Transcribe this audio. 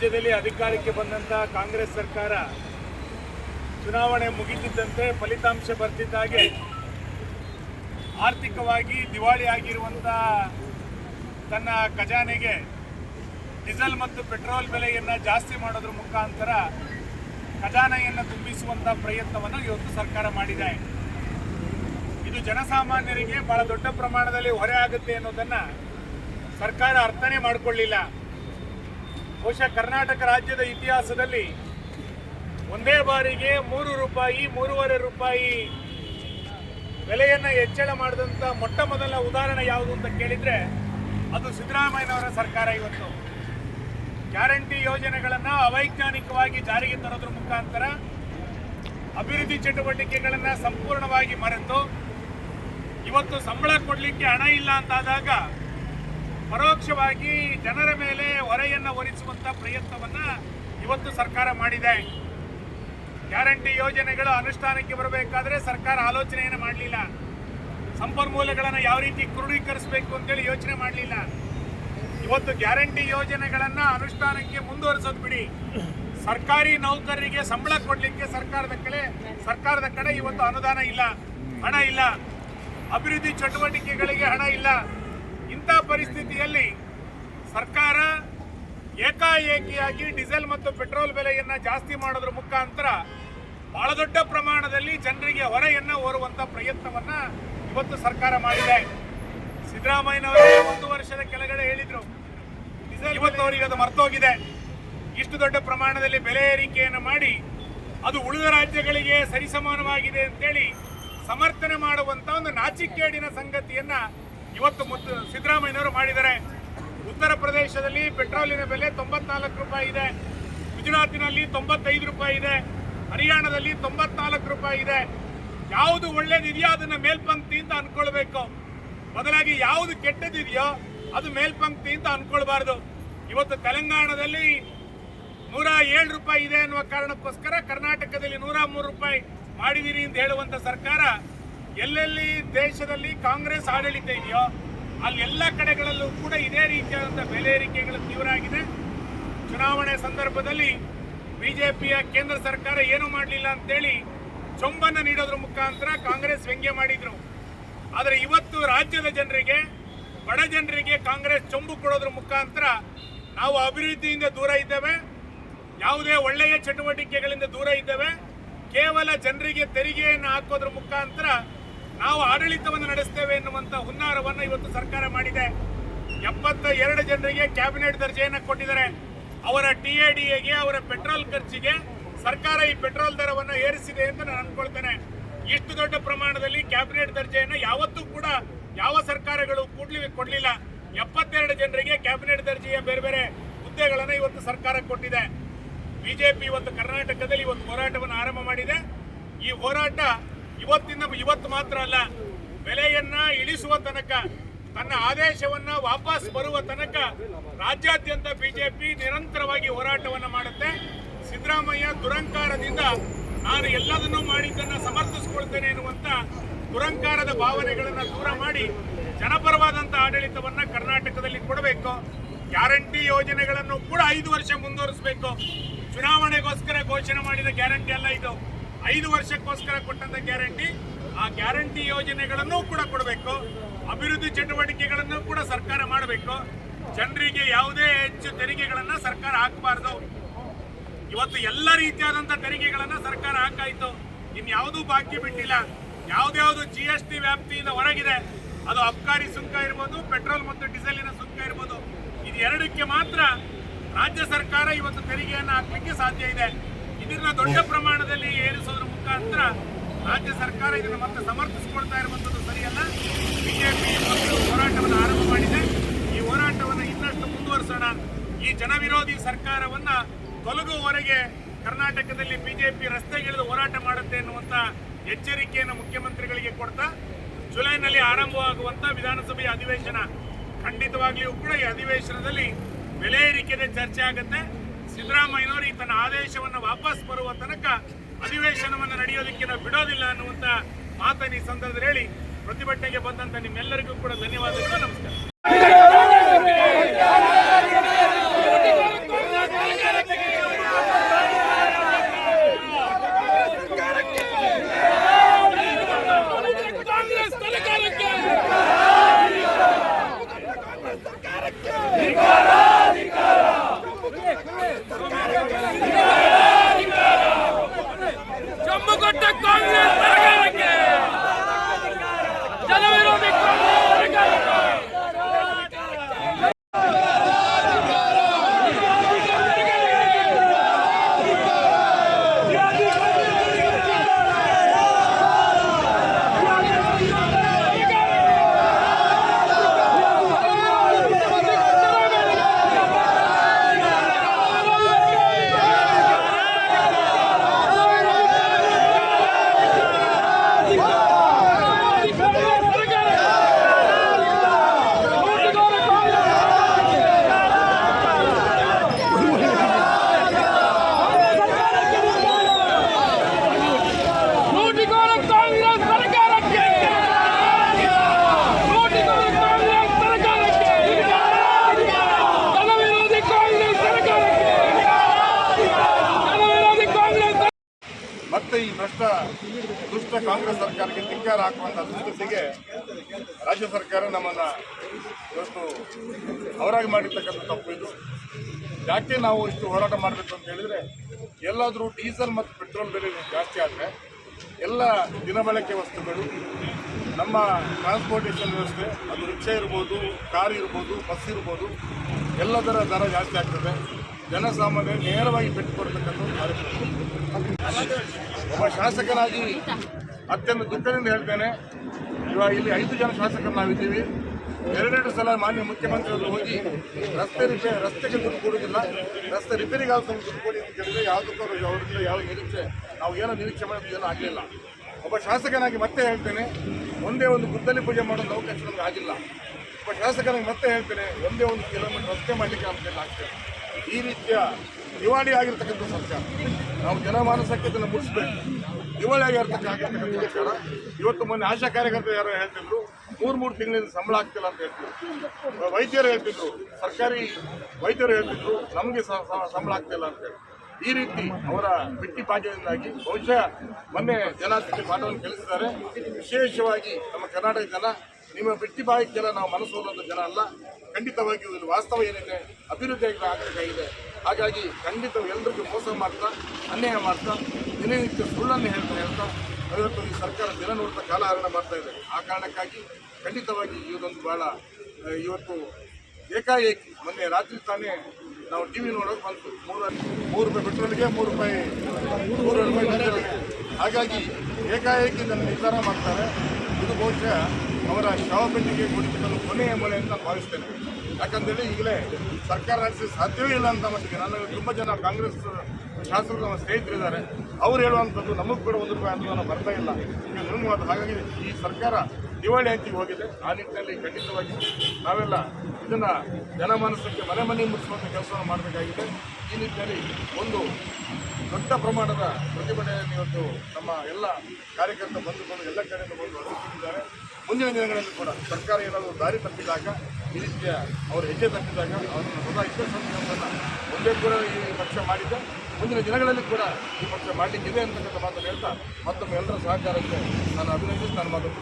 ರಾಜ್ಯದಲ್ಲಿ ಅಧಿಕಾರಕ್ಕೆ ಬಂದಂತ ಕಾಂಗ್ರೆಸ್ ಸರ್ಕಾರ ಚುನಾವಣೆ ಮುಗಿದಿದ್ದಂತೆ ಫಲಿತಾಂಶ ಬರ್ತಿದ್ದಾಗೆ ಆರ್ಥಿಕವಾಗಿ ದಿವಾಳಿ ಆಗಿರುವಂತ ತನ್ನ ಖಜಾನೆಗೆ ಡೀಸೆಲ್ ಮತ್ತು ಪೆಟ್ರೋಲ್ ಬೆಲೆಯನ್ನು ಜಾಸ್ತಿ ಮಾಡೋದ್ರ ಮುಖಾಂತರ ಖಜಾನೆಯನ್ನು ತುಂಬಿಸುವಂತ ಪ್ರಯತ್ನವನ್ನು ಇವತ್ತು ಸರ್ಕಾರ ಮಾಡಿದೆ. ಇದು ಜನಸಾಮಾನ್ಯರಿಗೆ ಬಹಳ ದೊಡ್ಡ ಪ್ರಮಾಣದಲ್ಲಿ ಹೊರೆ ಆಗುತ್ತೆ ಅನ್ನೋದನ್ನ ಸರ್ಕಾರ ಅರ್ಥನೇ ಮಾಡಿಕೊಳ್ಳಿಲ್ಲ. ಬಹುಶಃ ಕರ್ನಾಟಕ ರಾಜ್ಯದ ಇತಿಹಾಸದಲ್ಲಿ ಒಂದೇ ಬಾರಿಗೆ ಮೂರು ರೂಪಾಯಿ, ಮೂರುವರೆ ರೂಪಾಯಿ ಬೆಲೆಯನ್ನು ಹೆಚ್ಚಳ ಮಾಡಿದಂತ ಮೊಟ್ಟ ಮೊದಲ ಉದಾಹರಣೆ ಯಾವುದು ಅಂತ ಕೇಳಿದ್ರೆ ಅದು ಸಿದ್ದರಾಮಯ್ಯನವರ ಸರ್ಕಾರ ಇವತ್ತು. ಗ್ಯಾರಂಟಿ ಯೋಜನೆಗಳನ್ನು ಅವೈಜ್ಞಾನಿಕವಾಗಿ ಜಾರಿಗೆ ತರೋದ್ರ ಮುಖಾಂತರ ಅಭಿವೃದ್ಧಿ ಚಟುವಟಿಕೆಗಳನ್ನು ಸಂಪೂರ್ಣವಾಗಿ ಮರೆತು ಇವತ್ತು ಸಂಬಳ ಕೊಡಲಿಕ್ಕೆ ಹಣ ಇಲ್ಲ ಅಂತಾದಾಗ ಪರೋಕ್ಷವಾಗಿ ಜನರ ಮೇಲೆ ಹೊರೆಯನ್ನು ಹೊರಿಸುವಂತ ಪ್ರಯತ್ನವನ್ನ ಇವತ್ತು ಸರ್ಕಾರ ಮಾಡಿದೆ. ಗ್ಯಾರಂಟಿ ಯೋಜನೆಗಳು ಅನುಷ್ಠಾನಕ್ಕೆ ಬರಬೇಕಾದ್ರೆ ಸರ್ಕಾರ ಆಲೋಚನೆಯನ್ನು ಮಾಡಲಿಲ್ಲ. ಸಂಪನ್ಮೂಲಗಳನ್ನು ಯಾವ ರೀತಿ ಕ್ರೋಢೀಕರಿಸಬೇಕು ಅಂತೇಳಿ ಯೋಚನೆ ಮಾಡಲಿಲ್ಲ. ಇವತ್ತು ಗ್ಯಾರಂಟಿ ಯೋಜನೆಗಳನ್ನ ಅನುಷ್ಠಾನಕ್ಕೆ ಮುಂದುವರಿಸೋದು ಬಿಡಿ. ಸರ್ಕಾರಿ ನೌಕರರಿಗೆ ಸಂಬಳ ಕೊಡಲಿಕ್ಕೆ ಸರ್ಕಾರದ ಕಡೆ ಸರ್ಕಾರದ ಕಡೆ ಇವತ್ತು ಅನುದಾನ ಇಲ್ಲ, ಹಣ ಇಲ್ಲ. ಅಭಿವೃದ್ಧಿ ಚಟುವಟಿಕೆಗಳಿಗೆ ಹಣ ಇಲ್ಲ. ಇಂಥ ಪರಿಸ್ಥಿತಿಯಲ್ಲಿ ಸರ್ಕಾರ ಏಕಾಏಕಿಯಾಗಿ ಡೀಸೆಲ್ ಮತ್ತು ಪೆಟ್ರೋಲ್ ಬೆಲೆಯನ್ನ ಜಾಸ್ತಿ ಮಾಡೋದ್ರ ಮುಖಾಂತರ ಬಹಳ ದೊಡ್ಡ ಪ್ರಮಾಣದಲ್ಲಿ ಜನರಿಗೆ ಹೊರೆಯನ್ನು ಹೊರುವಂಥ ಪ್ರಯತ್ನವನ್ನ ಇವತ್ತು ಸರ್ಕಾರ ಮಾಡಿದೆ. ಸಿದ್ದರಾಮಯ್ಯನವರೇ ಒಂದು ವರ್ಷದ ಕೆಳಗಡೆ ಹೇಳಿದರು, ಡೀಸೆಲ್ ಇವತ್ತು ಅವರಿಗೆ ಅದು ಮರ್ತೋಗಿದೆ. ಇಷ್ಟು ದೊಡ್ಡ ಪ್ರಮಾಣದಲ್ಲಿ ಬೆಲೆ ಏರಿಕೆಯನ್ನು ಮಾಡಿ ಅದು ಉಳಿದ ರಾಜ್ಯಗಳಿಗೆ ಸರಿಸಮಾನವಾಗಿದೆ ಅಂತೇಳಿ ಸಮರ್ಥನೆ ಮಾಡುವಂತ ಒಂದು ನಾಚಿಕೇಡಿನ ಸಂಗತಿಯನ್ನ ಇವತ್ತು ಮುತ್ತು ಸಿದ್ದರಾಮಯ್ಯನವರು ಮಾಡಿದ್ದಾರೆ. ಉತ್ತರ ಪ್ರದೇಶದಲ್ಲಿ ಪೆಟ್ರೋಲಿನ ಬೆಲೆ ತೊಂಬತ್ನಾಲ್ಕು ರೂಪಾಯಿ ಇದೆ. ಗುಜರಾತಿನಲ್ಲಿ ತೊಂಬತ್ತೈದು ರೂಪಾಯಿ ಇದೆ. ಹರಿಯಾಣದಲ್ಲಿ ತೊಂಬತ್ನಾಲ್ಕು ರೂಪಾಯಿ ಇದೆ. ಯಾವುದು ಒಳ್ಳೇದಿದೆಯೋ ಅದನ್ನ ಮೇಲ್ಪಂಕ್ತಿ ಅಂತ ಅನ್ಕೊಳ್ಬೇಕು. ಬದಲಾಗಿ ಯಾವುದು ಕೆಟ್ಟದಿದೆಯೋ ಅದು ಮೇಲ್ಪಂಕ್ತಿ ಅಂತ ಅನ್ಕೊಳ್ಬಾರ್ದು. ಇವತ್ತು ತೆಲಂಗಾಣದಲ್ಲಿ ನೂರ ಏಳು ರೂಪಾಯಿ ಇದೆ ಅನ್ನುವ ಕಾರಣಕ್ಕೋಸ್ಕರ ಕರ್ನಾಟಕದಲ್ಲಿ ನೂರ ಮೂರು ರೂಪಾಯಿ ಮಾಡಿದಿರಿ ಅಂತ ಹೇಳುವಂತ ಸರ್ಕಾರ ಎಲ್ಲೆಲ್ಲಿ ದೇಶದಲ್ಲಿ ಕಾಂಗ್ರೆಸ್ ಆಡಳಿತ ಇದೆಯೋ ಅಲ್ಲಿ ಎಲ್ಲ ಕಡೆಗಳಲ್ಲೂ ಕೂಡ ಇದೇ ರೀತಿಯಾದಂತಹ ಬೆಲೆ ಏರಿಕೆಗಳು ತೀವ್ರ ಆಗಿದೆ. ಚುನಾವಣೆ ಸಂದರ್ಭದಲ್ಲಿ ಬಿಜೆಪಿಯ ಕೇಂದ್ರ ಸರ್ಕಾರ ಏನು ಮಾಡಲಿಲ್ಲ ಅಂತೇಳಿ ಚೊಂಬನ್ನು ನೀಡೋದ್ರ ಮುಖಾಂತರ ಕಾಂಗ್ರೆಸ್ ವ್ಯಂಗ್ಯ ಮಾಡಿದ್ರು. ಆದರೆ ಇವತ್ತು ರಾಜ್ಯದ ಜನರಿಗೆ, ಬಡ ಜನರಿಗೆ ಕಾಂಗ್ರೆಸ್ ಚೊಂಬು ಕೊಡೋದ್ರ ಮುಖಾಂತರ ನಾವು ಅಭಿವೃದ್ಧಿಯಿಂದ ದೂರ ಇದ್ದೇವೆ. ಯಾವುದೇ ಒಳ್ಳೆಯ ಚಟುವಟಿಕೆಗಳಿಂದ ದೂರ ಇದ್ದೇವೆ. ಕೇವಲ ಜನರಿಗೆ ತೆರಿಗೆಯನ್ನು ಹಾಕೋದ್ರ ಮುಖಾಂತರ ನಾವು ಆಡಳಿತವನ್ನು ನಡೆಸ್ತೇವೆ ಎನ್ನುವಂತ ಹುನ್ನಾರವನ್ನು ಇವತ್ತು ಸರ್ಕಾರ ಮಾಡಿದೆ. ಎಪ್ಪತ್ತ ಎರಡು ಜನರಿಗೆ ಕ್ಯಾಬಿನೆಟ್ ದರ್ಜೆಯನ್ನು ಕೊಟ್ಟಿದ್ದಾರೆ. ಅವರ ಟಿ ಎ ಡಿ ಎಗೆ, ಅವರ ಪೆಟ್ರೋಲ್ ಖರ್ಚಿಗೆ ಸರ್ಕಾರ ಈ ಪೆಟ್ರೋಲ್ ದರವನ್ನು ಏರಿಸಿದೆ ಅಂತ ನಾನು ಅನ್ಕೊಳ್ತೇನೆ. ಇಷ್ಟು ದೊಡ್ಡ ಪ್ರಮಾಣದಲ್ಲಿ ಕ್ಯಾಬಿನೆಟ್ ದರ್ಜೆಯನ್ನು ಯಾವತ್ತೂ ಕೂಡ ಯಾವ ಸರ್ಕಾರಗಳು ಕೂಡ್ಲಿ ಕೊಡಲಿಲ್ಲ. ಎಪ್ಪತ್ತೆರಡು ಜನರಿಗೆ ಕ್ಯಾಬಿನೆಟ್ ದರ್ಜೆಯ ಬೇರೆ ಬೇರೆ ಹುದ್ದೆಗಳನ್ನು ಇವತ್ತು ಸರ್ಕಾರ ಕೊಟ್ಟಿದೆ. ಬಿಜೆಪಿ ಇವತ್ತು ಕರ್ನಾಟಕದಲ್ಲಿ ಇವತ್ತು ಹೋರಾಟವನ್ನು ಆರಂಭ ಮಾಡಿದೆ. ಈ ಹೋರಾಟ ಇವತ್ತಿನ ಇವತ್ತು ಮಾತ್ರ ಅಲ್ಲ, ಬೆಲೆಯನ್ನ ಇಳಿಸುವ ತನಕ, ತನ್ನ ಆದೇಶವನ್ನ ವಾಪಸ್ ಬರುವ ತನಕ ರಾಜ್ಯಾದ್ಯಂತ ಬಿಜೆಪಿ ನಿರಂತರವಾಗಿ ಹೋರಾಟವನ್ನ ಮಾಡುತ್ತೆ. ಸಿದ್ದರಾಮಯ್ಯ ದುರಂಕಾರದಿಂದ ನಾನು ಎಲ್ಲದನ್ನೂ ಮಾಡಿದ್ದನ್ನ ಸಮರ್ಥಿಸಿಕೊಳ್ತೇನೆ ಎನ್ನುವಂತ ದುರಂಕಾರದ ಭಾವನೆಗಳನ್ನು ದೂರ ಮಾಡಿ ಜನಪರವಾದಂಥ ಆಡಳಿತವನ್ನ ಕರ್ನಾಟಕದಲ್ಲಿ ಕೊಡಬೇಕು. ಗ್ಯಾರಂಟಿ ಯೋಜನೆಗಳನ್ನು ಕೂಡ ಐದು ವರ್ಷ ಮುಂದುವರಿಸಬೇಕು. ಚುನಾವಣೆಗೋಸ್ಕರ ಘೋಷಣೆ ಮಾಡಿದ ಗ್ಯಾರಂಟಿ ಅಲ್ಲ ಇದು. ಐದು ವರ್ಷಕ್ಕೋಸ್ಕರ ಕೊಟ್ಟಂತ ಗ್ಯಾರಂಟಿ, ಆ ಗ್ಯಾರಂಟಿ ಯೋಜನೆಗಳನ್ನು ಕೂಡ ಕೊಡಬೇಕು. ಅಭಿವೃದ್ಧಿ ಚಟುವಟಿಕೆಗಳನ್ನು ಕೂಡ ಸರ್ಕಾರ ಮಾಡಬೇಕು. ಜನರಿಗೆ ಯಾವುದೇ ಹೆಚ್ಚು ತೆರಿಗೆಗಳನ್ನು ಸರ್ಕಾರ ಹಾಕಬಾರ್ದು. ಇವತ್ತು ಎಲ್ಲ ರೀತಿಯಾದಂಥ ತೆರಿಗೆಗಳನ್ನು ಸರ್ಕಾರ ಹಾಕಾಯಿತು. ಇನ್ಯಾವುದೂ ಬಾಕಿ ಬಿಟ್ಟಿಲ್ಲ. ಯಾವುದ್ಯಾವುದು ಜಿ ಎಸ್ ಟಿ ವ್ಯಾಪ್ತಿಯಿಂದ ಹೊರಗಿದೆ, ಅದು ಅಬ್ಕಾರಿ ಸುಂಕ ಇರ್ಬೋದು, ಪೆಟ್ರೋಲ್ ಮತ್ತು ಡೀಸೆಲಿನ ಸುಂಕ ಇರ್ಬೋದು. ಇದು ಎರಡಕ್ಕೆ ಮಾತ್ರ ರಾಜ್ಯ ಸರ್ಕಾರ ಇವತ್ತು ತೆರಿಗೆಯನ್ನು ಹಾಕಲಿಕ್ಕೆ ಸಾಧ್ಯ ಇದೆ. ಇದನ್ನ ದೊಡ್ಡ ಪ್ರಮಾಣದಲ್ಲಿ ಏರಿಸೋದ್ರ ಮುಖಾಂತರ ರಾಜ್ಯ ಸರ್ಕಾರ ಇದನ್ನು ಮತ್ತೆ ಸಮರ್ಥಿಸಿಕೊಳ್ತಾ ಇರುವಂತದ್ದು ಸರಿಯಲ್ಲ. ಬಿಜೆಪಿ ಹೋರಾಟವನ್ನು ಆರಂಭ ಮಾಡಿದೆ. ಈ ಹೋರಾಟವನ್ನು ಇನ್ನಷ್ಟು ಮುಂದುವರಿಸೋಣ. ಈ ಜನವಿರೋಧಿ ಸರ್ಕಾರವನ್ನ ತೊಲಗುವವರೆಗೆ ಕರ್ನಾಟಕದಲ್ಲಿ ಬಿಜೆಪಿ ರಸ್ತೆಗಿಳಿದು ಹೋರಾಟ ಮಾಡುತ್ತೆ ಎನ್ನುವಂತ ಎಚ್ಚರಿಕೆಯನ್ನು ಮುಖ್ಯಮಂತ್ರಿಗಳಿಗೆ ಕೊಡ್ತಾ, ಜುಲೈನಲ್ಲಿ ಆರಂಭವಾಗುವಂತ ವಿಧಾನಸಭೆಯ ಅಧಿವೇಶನ ಖಂಡಿತವಾಗ್ಲಿಯೂ ಕೂಡ ಈ ಅಧಿವೇಶನದಲ್ಲಿ ಬೆಲೆ ಏರಿಕೆಯ ಚರ್ಚೆ ಆಗುತ್ತೆ. ಸಿದ್ದರಾಮಯ್ಯನವರು ತನ್ನ ಆದೇಶವನ್ನು ವಾಪಸ್ ಬರುವ ತನಕ ಅಧಿವೇಶನವನ್ನು ನಡೆಯೋದಕ್ಕೆ ನಾವು ಬಿಡೋದಿಲ್ಲ ಅನ್ನುವಂತ ಮಾತನ್ನು ಈ ಸಂದರ್ಭದಲ್ಲಿ ಹೇಳಿ ಪ್ರತಿಭಟನೆಗೆ ಬಂದಂತ ನಿಮ್ಮೆಲ್ಲರಿಗೂ ಕೂಡ ಧನ್ಯವಾದಗಳು. ನಮಸ್ಕಾರ. ಕಾಂಗ್ರೆಸ್ ಸರ್ಕಾರಕ್ಕೆ ಧಿಕ್ಕಾರ ಹಾಕುವಂಥ ದುಸ್ಥಿತಿಗೆ ರಾಜ್ಯ ಸರ್ಕಾರ ನಮ್ಮನ್ನ ಇವತ್ತು ಅವರಾಗಿ ಮಾಡಿರ್ತಕ್ಕಂಥ ತಪ್ಪು ಇದು. ಯಾಕೆ ನಾವು ಇಷ್ಟು ಹೋರಾಟ ಮಾಡಬೇಕು ಅಂತ ಹೇಳಿದ್ರೆ, ಎಲ್ಲಾದರೂ ಡೀಸೆಲ್ ಮತ್ತು ಪೆಟ್ರೋಲ್ ಬೆಲೆ ಜಾಸ್ತಿ ಆದರೆ ಎಲ್ಲ ದಿನಬಳಕೆ ವಸ್ತುಗಳು, ನಮ್ಮ ಟ್ರಾನ್ಸ್ಪೋರ್ಟೇಷನ್ ವ್ಯವಸ್ಥೆ, ಅದು ರಿಕ್ಷಾ ಇರ್ಬೋದು, ಕಾರ್ ಇರ್ಬೋದು, ಬಸ್ ಇರ್ಬೋದು, ಎಲ್ಲದರ ದರ ಜಾಸ್ತಿ ಆಗ್ತದೆ. ಜನಸಾಮಾನ್ಯ ನೇರವಾಗಿ ಪೆಟ್ಟು ಕಾರ್ಯಕ್ರಮ. ಒಬ್ಬ ಶಾಸಕನಾಗಿ ಅತ್ಯಂತ ದುಃಖದಿಂದ ಹೇಳ್ತೇನೆ. ಇವಾಗ ಇಲ್ಲಿ ಐದು ಜನ ಶಾಸಕರು ನಾವಿದ್ದೀವಿ. ಎರಡೆರಡು ಸಲ ಮಾನ್ಯ ಮುಖ್ಯಮಂತ್ರಿಗಳು ಹೋಗಿ ರಸ್ತೆ ರಿಪೇರಿ, ರಸ್ತೆಗೆ ದುಡ್ಡು ಕೊಡುವುದಿಲ್ಲ. ರಸ್ತೆ ರಿಪೇರಿಗೆ ಆಗ ದುಡ್ಡು ಕೊಡಿ ಅಂತ ಕೇಳಿದ್ರೆ ಯಾವುದಕ್ಕೂ ಅವ್ರು ಅವರಿಂದ ಯಾವ ನಿರೀಕ್ಷೆ ನಾವು ಏನೋ ನಿರೀಕ್ಷೆ ಮಾಡೋದು ಏನೂ ಆಗಲಿಲ್ಲ. ಒಬ್ಬ ಶಾಸಕನಾಗಿ ಮತ್ತೆ ಹೇಳ್ತೇನೆ, ಒಂದೇ ಒಂದು ಗುದ್ದಲಿ ಪೂಜೆ ಮಾಡೋದು ಅವಕಾಶ ನಮ್ಗೆ ಆಗಿಲ್ಲ. ಒಬ್ಬ ಶಾಸಕನಾಗಿ ಮತ್ತೆ ಹೇಳ್ತೇನೆ, ಒಂದೇ ಒಂದು ಕಿಲೋಮೀಟರ್ ರಸ್ತೆ ಮಾಡಲಿಕ್ಕೆ ನಮ್ಮ ಕೈಲಿ ಆಗ್ತದೆ. ಈ ರೀತಿಯ ದಿವಾಳಿ ಆಗಿರ್ತಕ್ಕಂಥ ಸರ್ಕಾರ ನಾವು ಜನಮಾನಸಕ್ಕೆ ಇದನ್ನು ಮುಟ್ಟಿಸ್ಬೇಕು ದಿವಾಳಿ ಆಗಿರ್ತಕ್ಕಂಥ ಸರ್ಕಾರ ಇವತ್ತು ಮೊನ್ನೆ ಆಶಾ ಕಾರ್ಯಕರ್ತರು ಯಾರೋ ಹೇಳ್ತಿದ್ರು, ಮೂರು ಮೂರು ತಿಂಗಳಿಂದ ಸಂಬಳ ಆಗ್ತಿಲ್ಲ ಅಂತ ಹೇಳ್ತಿದ್ರು. ವೈದ್ಯರು ಹೇಳ್ತಿದ್ರು, ಸರ್ಕಾರಿ ವೈದ್ಯರು ಹೇಳ್ತಿದ್ರು, ನಮಗೆ ಸಂಬಳ ಆಗ್ತಿಲ್ಲ ಅಂತ ಹೇಳಿ. ಈ ರೀತಿ ಅವರ ಬಿಟ್ಟಿ ಪಾಠದಿಂದಾಗಿ ಬಹುಶಃ ಮೊನ್ನೆ ಜನ ಪಾಠವನ್ನು ಕಲಿಸಿದ್ದಾರೆ ವಿಶೇಷವಾಗಿ ನಮ್ಮ ಕರ್ನಾಟಕ ಜನ, ನಿಮ್ಮ ಬಿಟ್ಟಿ ಬಾಯಿಗೆಲ್ಲ ನಾವು ಮನಸ್ಸು ಹೋದಂಥ ಜನ ಅಲ್ಲ. ಖಂಡಿತವಾಗಿಯೂ ಇಲ್ಲಿ ವಾಸ್ತವ ಏನಿದೆ, ಅಭಿವೃದ್ಧಿಯಾಗಿ ಆಗಬೇಕಾಗಿದೆ ಹಾಗಾಗಿ ಖಂಡಿತ ಎಲ್ಲರಿಗೂ ಮೋಸ ಮಾಡ್ತಾ, ಅನ್ಯಾಯ ಮಾಡ್ತಾ, ದಿನನಿತ್ಯ ಸುಳ್ಳನ್ನು ಹೇಳ್ತಾ ಹೇಳ್ತಾ ಇವತ್ತು ಈ ಸರ್ಕಾರ ದಿನ ನೋಡ್ತಾ ಕಾಲಹರಣ ಮಾಡ್ತಾ ಇದೆ. ಆ ಕಾರಣಕ್ಕಾಗಿ ಖಂಡಿತವಾಗಿ ಇದೊಂದು ಬಹಳ ಇವತ್ತು ಏಕಾಏಕಿ ಮೊನ್ನೆ ರಾತ್ರಿ ತಾನೇ ನಾವು ಟಿ ವಿ ನೋಡೋಕೆ ಬಂತು ಮೂರು ಮೂರು ರೂಪಾಯಿ ಪೆಟ್ರೋಲ್ಗೆ ಮೂರು ರೂಪಾಯಿ ಮೂರು ರೂಪಾಯಿ ಡೀಸೆಲ್ಗೆ ಹಾಗಾಗಿ ಏಕಾಏಕಿ ಇದನ್ನು ನಿರ್ಧಾರ ಮಾಡ್ತಾರೆ. ಇದು ಬಹುಶಃ ಅವರ ಶವಪೆಟ್ಟಿಗೆ ಕುಡಿತಕ್ಕಂಥ ಕೊನೆಯ ಮನೆ ಅಂತ ಭಾವಿಸ್ತೇನೆ. ಯಾಕಂತೇಳಿ ಈಗಲೇ ಸರ್ಕಾರ ನಡೆಸಿ ಸಾಧ್ಯವೇ ಇಲ್ಲ ಅಂತ ಮಟ್ಟಿಗೆ. ನನ್ನ ತುಂಬ ಜನ ಕಾಂಗ್ರೆಸ್ ಶಾಸಕರು, ನಮ್ಮ ಸ್ನೇಹಿತರಿದ್ದಾರೆ. ಅವ್ರು ಹೇಳುವಂಥದ್ದು ನಮಗೂ ಕೂಡ ಒಂದು ರೂಪಾಯಿ ಅನುದಾನ ಬರ್ತಾ ಇಲ್ಲ. ಹಾಗಾಗಿ ಈ ಸರ್ಕಾರ ದಿವಾಳಿ ಅಂತಿಗೆ ಹೋಗಿದೆ. ಆ ನಿಟ್ಟಿನಲ್ಲಿ ಖಂಡಿತವಾಗಿ ನಾವೆಲ್ಲ ಇದನ್ನು ಜನಮಾನಸಕ್ಕೆ ಮನೆ ಮನೆ ಮುಚ್ಚುವಂಥ ಕೆಲಸವನ್ನು ಮಾಡಬೇಕಾಗಿದೆ. ಈ ನಿಟ್ಟಿನಲ್ಲಿ ಒಂದು ದೊಡ್ಡ ಪ್ರಮಾಣದ ಪ್ರತಿಭಟನೆಯನ್ನು ಇವತ್ತು ನಮ್ಮ ಎಲ್ಲ ಕಾರ್ಯಕರ್ತ ಬಂದುಕೊಂಡು ಎಲ್ಲ ಕಡೆಯಿಂದ ಬಂದು ಅನುಷ್ಠಿಸಿದ್ದಾರೆ ಮುಂದಿನ ದಿನಗಳಲ್ಲಿ ಕೂಡ ಸರ್ಕಾರ ಏನಾದರೂ ದಾರಿ ತಪ್ಪಿದಾಗ ಈ ರೀತಿಯ ಅವರು ಹೆಜ್ಜೆ ತಪ್ಪಿದಾಗ ಅವರನ್ನು ಸದಾ ಸಂಸ್ಥೆಯನ್ನು ಒಂದೇ ಕೂಡ ಈ ಪಕ್ಷ ಮಾಡಿದ್ದ. ಮುಂದಿನ ದಿನಗಳಲ್ಲಿ ಕೂಡ ಈ ಪಕ್ಷ ಮಾಡಲಿಕ್ಕಿದೆ ಅಂತಕ್ಕಂಥ ಮಾತನ್ನು ಹೇಳ್ತಾ ಮತ್ತೊಮ್ಮೆ ಎಲ್ಲರ ಸಹಕಾರಕ್ಕೆ ನಾನು ಅಭಿನಂದಿಸಿ, ನಾನು ಮಾತನ್ನು